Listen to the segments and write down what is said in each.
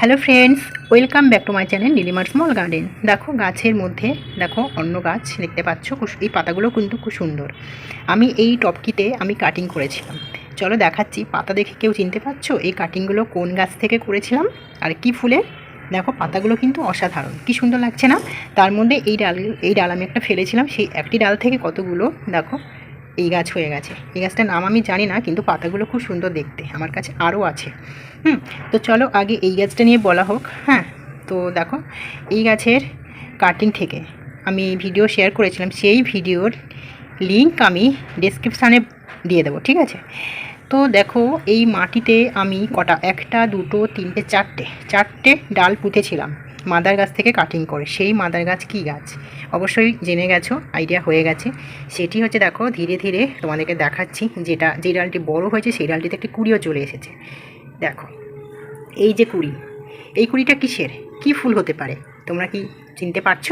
Hello friends welcome back to my channel নীলিমার small garden দেখো, গাছের মধ্যে, দেখো, অন্য গাছ দেখতে পাচ্ছ এই পাতাগুলো কিন্তু খুব সুন্দর। আমি এই টপকিতে আমি কাটিং করেছিলাম। চলো দেখাচ্ছি, পাতা দেখে কেউ চিনতে পারছ? এই কাটিংগুলো কোন গাছ থেকে করেছিলাম? আর কি ফুলের দেখো, পাতাগুলো কিন্তু অসাধারণ। কি সুন্দর লাগছে না? তার মধ্যে এই ডাল এই ডাল আমি একটা ফেলেছিলাম, সেই একটি ডাল থেকে কতগুলো, দেখো এই গাছ হয়ে গেছে। এই গাছটার নাম আমি জানি না, কিন্তু পাতাগুলো খুব সুন্দর দেখতে। আমার কাছে আরও আছে। হুম, তো চলো আগে এই গাছটা নিয়ে বলা হোক। হ্যাঁ তো দেখো, এই গাছের কাটিং থেকে আমি ভিডিও শেয়ার করেছিলাম। সেই ভিডিওর লিঙ্ক আমি ডেসক্রিপশানে দিয়ে দেবো, ঠিক আছে? তো দেখো, এই মাটিতে আমি কটা, একটা, দুটো, তিনটে, চারটে চারটে ডাল পুঁতেছিলাম। মাদার গাছ থেকে কাটিং করে। সেই মাদার গাছ কী গাছ? অবশ্যই জেনে গেছো আইডিয়া হয়ে গেছে। সেটি হচ্ছে দেখো, ধীরে ধীরে তোমাদেরকে দেখাচ্ছি যেটা, যে ডালটি বড় হয়েছে, সেই ডালটিতে একটি কুড়িও চলে এসেছে। দেখো, এই যে কুড়ি, এই কুড়িটা কিসের? কি ফুল হতে পারে? তোমরা কি চিনতে পারছ?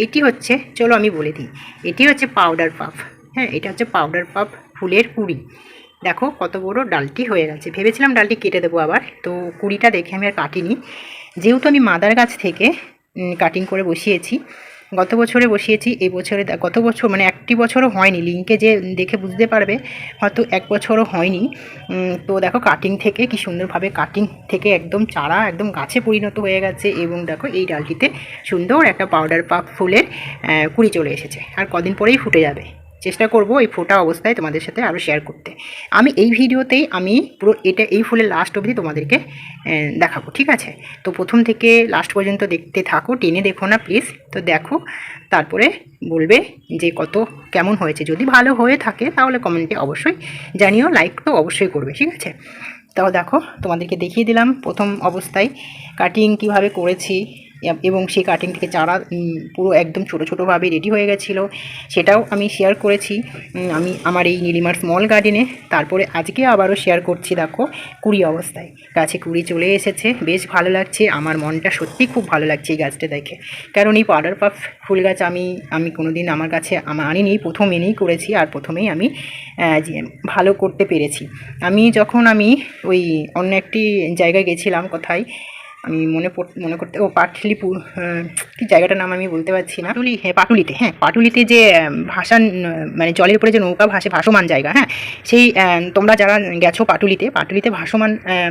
এইটি হচ্ছে, চলো আমি বলে দিই, এটি হচ্ছে পাউডার পাফ হ্যাঁ এটা হচ্ছে পাউডার পাফ ফুলের কুড়ি। দেখো কত বড় ডালটি হয়ে গেছে। ভেবেছিলাম ডালটি কেটে দেবো আবার, তো কুড়িটা দেখে আমি আর কাটিনি। যেহেতু আমি মাদার গাছ থেকে কাটিং করে বসিয়েছি, গত বছরে বসিয়েছি, এই বছরে গত বছর মানে একটি বছরও হয়নি। লিঙ্কে যে দেখে বুঝতে পারবে, হয়তো এক বছরও হয়নি। তো দেখো কাটিং থেকে কি সুন্দরভাবে কাটিং থেকে একদম চারা একদম গাছে পরিণত হয়ে গেছে এবং দেখো এই ডালটিতে সুন্দর একটা পাউডার পাপ ফুলের কুড়ি চলে এসেছে। আর কদিন পরেই ফুটে যাবে। চেষ্টা করব এই ফোটা অবস্থায় তোমাদের সাথে আরও শেয়ার করতে। আমি এই ভিডিওতেই আমি পুরো এটা, এই ফুলের লাস্ট অবধি তোমাদেরকে দেখাবো, ঠিক আছে? তো প্রথম থেকে লাস্ট পর্যন্ত দেখতে থাকো, টেনে দেখো না প্লিজ তো দেখো, তারপরে বলবে যে কত, কেমন হয়েছে। যদি ভালো হয়ে থাকে, তাহলে কমেন্টে অবশ্যই জানিও লাইক তো অবশ্যই করবে, ঠিক আছে? তাও দেখো, তোমাদেরকে দেখিয়ে দিলাম প্রথম অবস্থায়। কাটিং কীভাবে করেছি এব- সেই কাটিং থেকে চারা পুরো একদম ছোটো ছোটোভাবে রেডি হয়ে গেছিল। সেটাও আমি শেয়ার করেছি। আমি আমার এই নীলিমার স্মল গার্ডেনে তারপরে আজকে আবারও শেয়ার করছি, দেখো, কুড়ি অবস্থায়। গাছে কুড়ি চলে এসেছে। বেশ ভালো লাগছে। আমার মনটা সত্যি খুব ভালো লাগছে এই গাছটা দেখে। কারণ এই পাউডার পাফ ফুল গাছ আমি আমি কোনো দিন আমার কাছে আমার আনিনি। প্রথম এনেই করেছি আর প্রথমেই আমি ভালো করতে পেরেছি। আমি যখন আমি ওই অন্য একটি জায়গায় গেছিলাম কোথায় আমি মনে মনে করতে, ও পাটলিপুর কি জায়গাটার নাম আমি বলতে পারছি না। পাটুলি হ্যাঁ পাটুলিতে হ্যাঁ পাটুলিতে যে ভাসান মানে জলের উপরে যে নৌকা ভাসে ভাসমান জায়গা হ্যাঁ সেই তোমরা যারা গেছো পাটুলিতে পাটুলিতে ভাসমান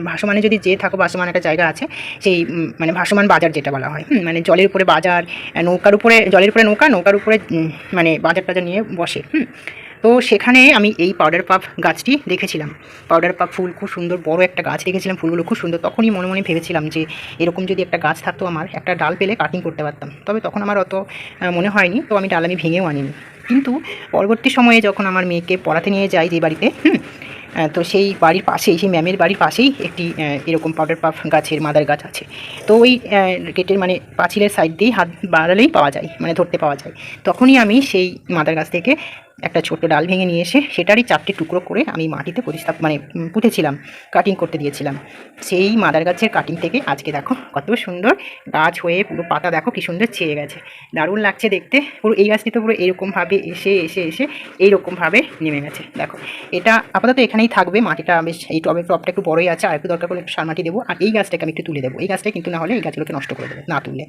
ভাসমানে যদি যে থাকো, ভাসমান একটা জায়গা আছে, সেই মানে ভাসমান বাজার যেটা বলা হয় মানে জলের উপরে বাজার নৌকার উপরে, জলের উপরে নৌকা, নৌকার উপরে মানে বাজার টাজার নিয়ে বসে, হুম তো সেখানে আমি এই পাউডার পাফ গাছটি দেখেছিলাম। পাউডার পাফ ফুল খুব সুন্দর বড় একটা গাছ দেখেছিলাম, ফুলগুলো খুব সুন্দর। তখনই মনে মনে ভেবেছিলাম যে এরকম যদি একটা গাছ থাকতো আমার, একটা ডাল পেলে কাটিং করতে পারতাম। তবে তখন আমার অত মনে হয়নি, তো আমি ডাল আমি ভেঙেও আনিনি। কিন্তু পরবর্তী সময়ে যখন আমার মেয়েকে পড়াতে নিয়ে যাই যে বাড়িতে তো সেই বাড়ির পাশেই, সেই ম্যামের বাড়ির পাশেই একটি এরকম পাউডার পাফ গাছের মাদার গাছ আছে। তো ওই গেটের মানে পাঁচিলের সাইড দিয়েই হাত বাড়ালেই পাওয়া যায় মানে ধরতে পাওয়া যায়। তখনই আমি সেই মাদার গাছ থেকে একটা ছোট্ট ডাল ভেঙে নিয়ে এসে সেটারই চারটে টুকরো করে আমি মাটিতে প্রতিস্থাপ মানে পুঁতেছিলাম কাটিং করতে দিয়েছিলাম। সেই মাদার গাছের কাটিং থেকে আজকে দেখো কত সুন্দর গাছ হয়ে পুরো পাতা দেখো কি সুন্দর ছেয়ে গেছে। দারুণ লাগছে দেখতে। পুরো এই গাছটি তো পুরো এরকমভাবে এসে এসে এসে এইরকমভাবে নেমে গেছে। দেখো, এটা আপাতত এখানেই থাকবে। মাটিটা বেশ, এই টবে টবটা একটু বড়ই আছে। আর একটু দরকার করলে একটু সার মাটি দেবো। আর এই গাছটাকে আমি একটু তুলে দেবো। এই গাছটা কিন্তু না হলে এই গাছগুলোকে নষ্ট করে দেবে, না তুললে।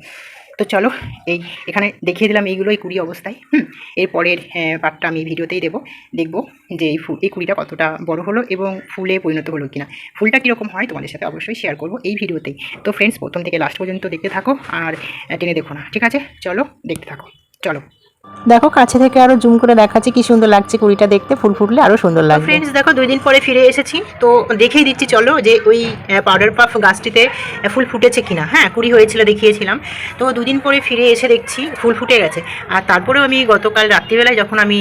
তো চলো, এই এখানে দেখিয়ে দিলাম এইগুলো এই কুড়ি অবস্থায়, হুম। এরপরের পাটটা আমি ভিডিওতেই দেবো। দেখব যে এই ফুল, এই কুড়িটা কতটা বড় হলো এবং ফুলে পরিণত হলো কিনা। ফুলটা কীরকম হয় তোমাদের সাথে অবশ্যই শেয়ার করব এই ভিডিওতেই। তো ফ্রেন্ডস প্রথম থেকে লাস্ট পর্যন্ত দেখতে থাকো আর টেনে দেখো না, ঠিক আছে? চলো, দেখতে থাকো। চলো। দেখো, কাছে থেকে আরও জুম করে দেখাচ্ছি কি সুন্দর লাগছে কুড়িটা দেখতে। ফুল ফুটলে আরও সুন্দর লাগবে। ফ্রেন্ডস দেখো, দুই দিন পরে ফিরে এসেছি। তো দেখেই দিচ্ছি, চলো, যে ওই পাউডার পাফ গাছটিতে ফুল ফুটেছে কিনা। হ্যাঁ কুড়ি হয়েছিল, দেখিয়েছিলাম। তো দুদিন পরে ফিরে এসে দেখছি, ফুল ফুটে গেছে। আর তারপরেও আমি গতকাল রাত্রিবেলায় যখন আমি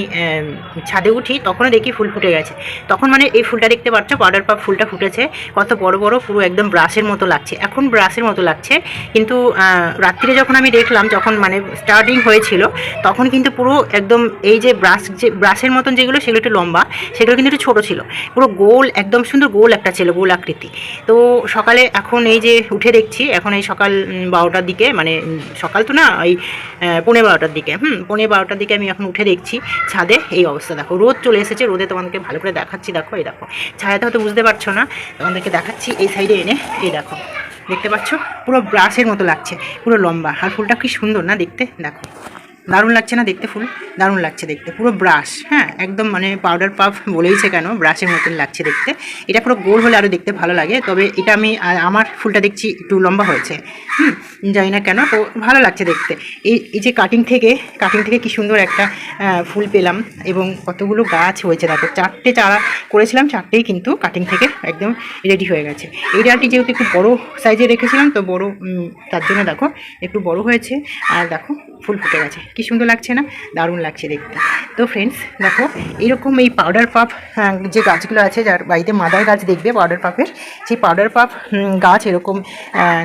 ছাদে উঠি, তখনও দেখি ফুল ফুটে গেছে। তখন মানে এই ফুলটা দেখতে পাচ্ছ পাউডার পাফ ফুলটা ফুটেছে। কত বড় বড়, পুরো একদম ব্রাশের মতো লাগছে। এখন ব্রাশের মতো লাগছে। কিন্তু রাত্রিরে যখন আমি দেখলাম, যখন মানে স্টার্টিং হয়েছিল, তখন কিন্তু পুরো একদম এই যে ব্রাশ যে ব্রাশের মতন যেগুলো সেগুলো একটু লম্বা সেগুলো কিন্তু একটু ছোটো ছিল। পুরো গোল একদম সুন্দর গোল একটা ছিল গোল আকৃতি। তো সকালে এখন এই যে উঠে দেখছি এখন এই সকাল বারোটার দিকে মানে সকাল তো না ওই আহ, পৌনে বারোটার দিকে হুম পৌনে বারোটার দিকে আমি এখন উঠে দেখছি ছাদে এই অবস্থা। দেখো রোদ চলে এসেছে রোদে তোমাদেরকে ভালো করে দেখাচ্ছি দেখো এই দেখো। ছায়াতে হয়তো বুঝতে পারছ না তোমাদেরকে দেখাচ্ছি এই সাইডে এনে এই দেখো দেখতে পাচ্ছ? পুরো ব্রাশের মতো লাগছে পুরো লম্বা। আর ফুলটা কি সুন্দর না দেখতে দেখো। দারুণ লাগছে না দেখতে ফুল? দারুণ লাগছে দেখতে, পুরো ব্রাশ হ্যাঁ একদম মানে পাউডার পাফ বলেইছে কেন, ব্রাশের মতন লাগছে দেখতে। এটা পুরো গোল হলে আরও দেখতে ভালো লাগে, তবে এটা আমি আমার ফুলটা দেখছি একটু লম্বা হয়েছে, হুম, জানি না কেন, তো ভালো লাগছে দেখতে। এই এই যে কাটিং থেকে কাটিং থেকে কি সুন্দর একটা ফুল পেলাম, এবং কতগুলো গাছ হয়েছে দেখো, চারটে চারা করেছিলাম, চারটেই কিন্তু কাটিং থেকে একদম রেডি হয়ে গেছে। এই ডালটি যেহেতু একটু বড় সাইজে রেখেছিলাম, তো বড় তার জন্য দেখো, একটু বড় হয়েছে, আর দেখো ফুল ফুটে গেছে। কি সুন্দর লাগছে না? দারুণ লাগছে দেখতে। তো ফ্রেন্ডস দেখো এরকম এই পাউডার পাপ যে গাছগুলো আছে, যার বাড়িতে মাদার গাছ দেখবে পাউডার পাপের সেই পাউডার পাপ গাছ এরকম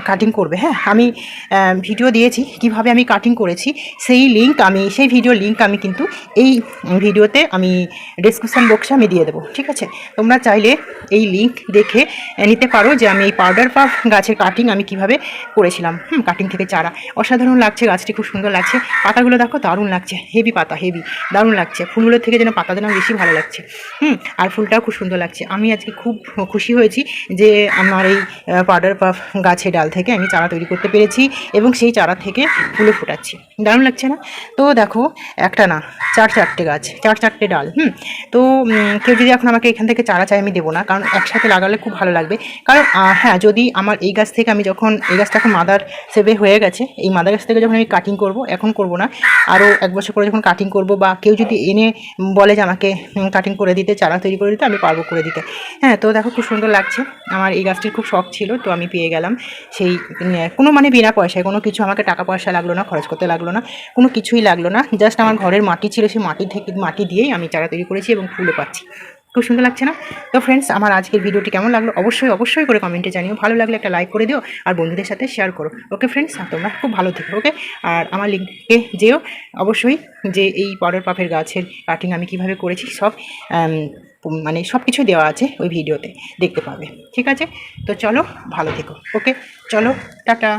কাটিং করবে। হ্যাঁ আমি ভিডিও দিয়েছি কীভাবে আমি কাটিং করেছি। সেই লিঙ্ক আমি, সেই ভিডিও লিঙ্ক আমি কিন্তু এই ভিডিওতে আমি ডিসক্রিপশান বক্সে আমি দিয়ে দেবো, ঠিক আছে? তোমরা চাইলে এই লিঙ্ক দেখে নিতে পারো যে আমি এই পাউডার পাপ গাছের কাটিং আমি কীভাবে করেছিলাম। হুম কাটিং থেকে চারা। অসাধারণ লাগছে গাছটি, খুব সুন্দর লাগছে। পাতাগুলো দেখো, দারুণ লাগছে। হেভি পাতা হেভি দারুণ লাগছে। ফুলগুলোর থেকে যেন পাতা যেন বেশি ভালো লাগছে। হুম, আর ফুলটাও খুব সুন্দর লাগছে। আমি আজকে খুব খুশি হয়েছি যে আমার এই পাউডার পাফ গাছের ডাল থেকে আমি চারা তৈরি করতে পেরেছি এবং সেই চারা থেকে ফুলে ফোটাচ্ছি। দারুণ লাগছে না? তো দেখো, একটা না, চার চারটে গাছ, চার চারটে ডাল, হুম। তো কেউ যদি এখন আমাকে এখান থেকে চারা চাই আমি দেবো না, কারণ একসাথে লাগালে খুব ভালো লাগবে। কারণ হ্যাঁ যদি আমার এই গাছ থেকে আমি যখন, এই গাছটা এখন মাদার সেবে হয়ে গেছে, এই মাদার গাছ থেকে যখন আমি কাটিং করব এখন করব না। আরও এক বছর পরে যখন কাটিং করব বা কেউ যদি এনে বলে যে আমাকে কাটিং করে দিতে, চারা তৈরি করে দিতে, আমি পারব করে দিতে। হ্যাঁ তো দেখো খুব সুন্দর লাগছে। আমার এই গাছটির খুব শখ ছিল, তো আমি পেয়ে গেলাম। সেই কোনো মানে বিনা পয়সায়, কোনো কিছু আমাকে টাকা পয়সা লাগল না, খরচ করতে লাগল না, কোনো কিছুই লাগল না। জাস্ট আমার ঘরের মাটি ছিল, সেই মাটি থেকে, মাটি দিয়েই আমি চারা তৈরি করেছি এবং ফুলও পাচ্ছি। খুব সুন্দর লাগছে না? তো ফ্রেন্ডস আমার আজকের ভিডিওটি কেমন লাগল? অবশ্যই অবশ্যই করে কমেন্টে জানিও। ভালো লাগলে একটা লাইক করে দিও আর বন্ধুদের সাথে শেয়ার করো। ওকে ফ্রেন্ডস তোমরা খুব ভালো থেকো ওকে আর আমার লিঙ্কে যেও অবশ্যই যে এই পাউডার পাফের গাছের কাটিং আমি কীভাবে করেছি, সব মানে সব কিছু দেওয়া আছে ওই ভিডিওতে দেখতে পাবে। ঠিক আছে? তো চলো, ভালো থেকো ওকে চলো, টাটা!